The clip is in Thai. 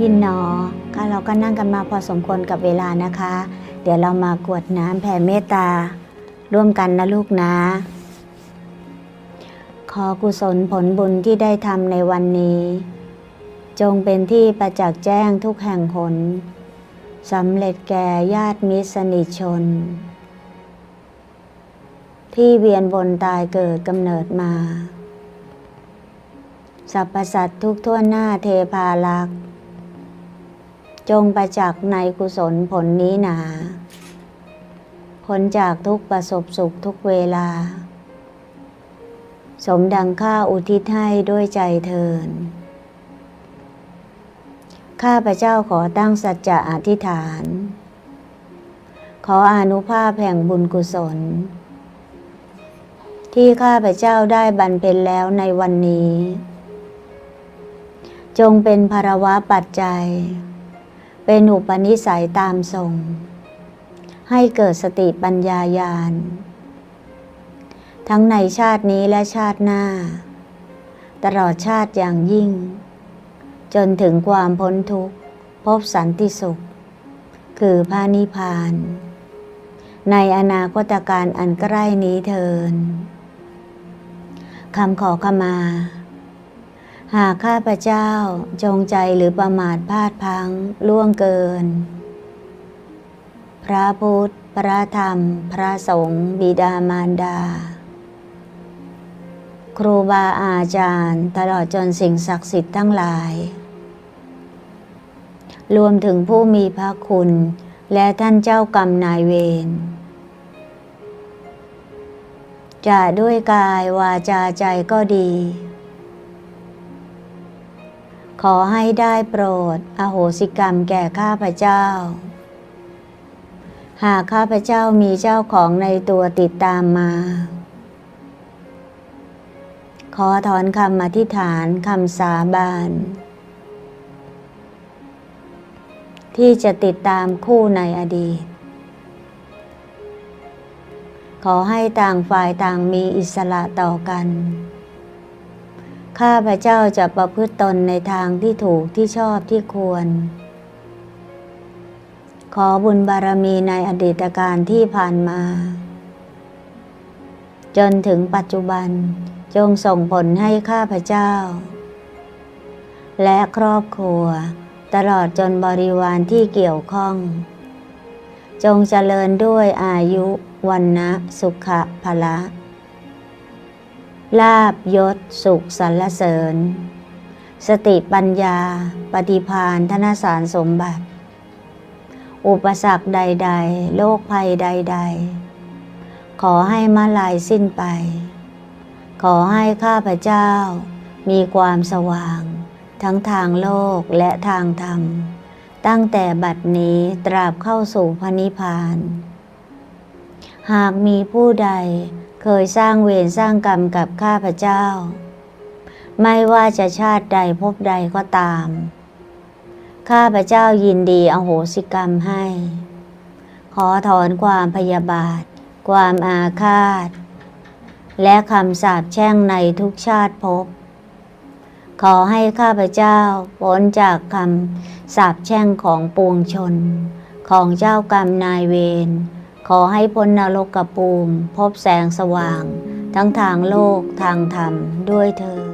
ยินหนอค่ะเราก็นั่งกันมาพอสมควรกับเวลานะคะ เดี๋ยวเรามากวดน้ำแผ่เมตตา ร่วมกันนะลูกนะ ขอกุศลผลบุญที่ได้ทำในวันนี้ จงเป็นที่ประจักษ์แจ้งทุกแห่งหนสำเร็จแก่ญาติมิตรสนิชน ที่เวียนวนตายเกิดกำเนิดมา สรรพสัตว์ทุกทั่วหน้าเทพาลักษ์ จงประจักษ์ในกุศลผลนี้หนาพ้นจากทุกประสบสุขทุกเวลา สมดังข้าอุทิศให้ด้วยใจเทินข้าพระเจ้าขอตั้งสัจจะอธิษฐาน ขออนุภาพแห่งบุญกุศล ที่ข้าพระเจ้าได้บรรเพ็ญแล้วในวันนี้ จงเป็นภารวะปัจจัย เป็นอุปนิสัยตามทรง ให้เกิดสติปัญญายาณ ทั้งในชาตินี้และชาติหน้า ตลอดชาติอย่างยิ่ง จนถึงความพ้นทุกข์ พบสันติสุข คือพระนิพพาน ในอนาคตการอันใกล้นี้เทินคำขอขมา หากข้าพเจ้าจงใจหรือประมาทพลาดพังล่วงเกิน พระพุทธ พระธรรม พระสงฆ์บิดามารดา ครูบาอาจารย์ตลอดจนสิ่งศักดิ์สิทธิ์ทั้งหลาย รวมถึงผู้มีพระคุณ และท่านเจ้ากรรมนายเวรจะด้วยกายวาจาใจก็ดี อให้ได้โปรด อโหสิกรรมแก่ข้าพเจ้า หากข้าพเจ้ามีเจ้าของในตัวติดตามมา ขอถอนคำอธิษฐานคำสาบานที่จะติดตามคู่ในอดีต ขอให้ต่างฝ่ายต่างมีอิสระต่อกัน ข้าพระเจ้าจะประพฤติตนในทางที่ถูกที่ชอบที่ควร ขอบุญบารมีในอดีตการที่ผ่านมา จนถึงปัจจุบันจงส่งผลให้ข้าพเจ้า และครอบครัว ตลอดจนบริวารที่เกี่ยวข้อง จงเจริญด้วยอายุวันนะสุขะพละ ลาบยศสุขสรรเสริญ สติปัญญา ปฏิพานธนสารสมบัติ อุปสรรคใด ๆ โรคภัยใด ๆ ขอให้มาลายสิ้นไป ขอให้ข้าพเจ้า มีความสว่าง ทั้งทางโลกและทางธรรม ตั้งแต่บัดนี้ตราบเข้าสู่พระนิพพาน หากมีผู้ใด เคยสร้างเวรสร้างกรรมกับข้าพเจ้า ไม่ว่าจะชาติใดภพใดก็ตาม ข้าพเจ้ายินดีอโหสิกรรมให้ ขอถอนความพยาบาท ความอาฆาต และคำสาปแช่งในทุกชาติภพขอให้ข้าพเจ้าพ้นจากคำสาปแช่งของปวงชน ของเจ้ากรรมนายเวร ขอให้พ้นนรกกระปูม พบแสงสว่าง ทั้งทางโลกทางธรรมด้วยเธอ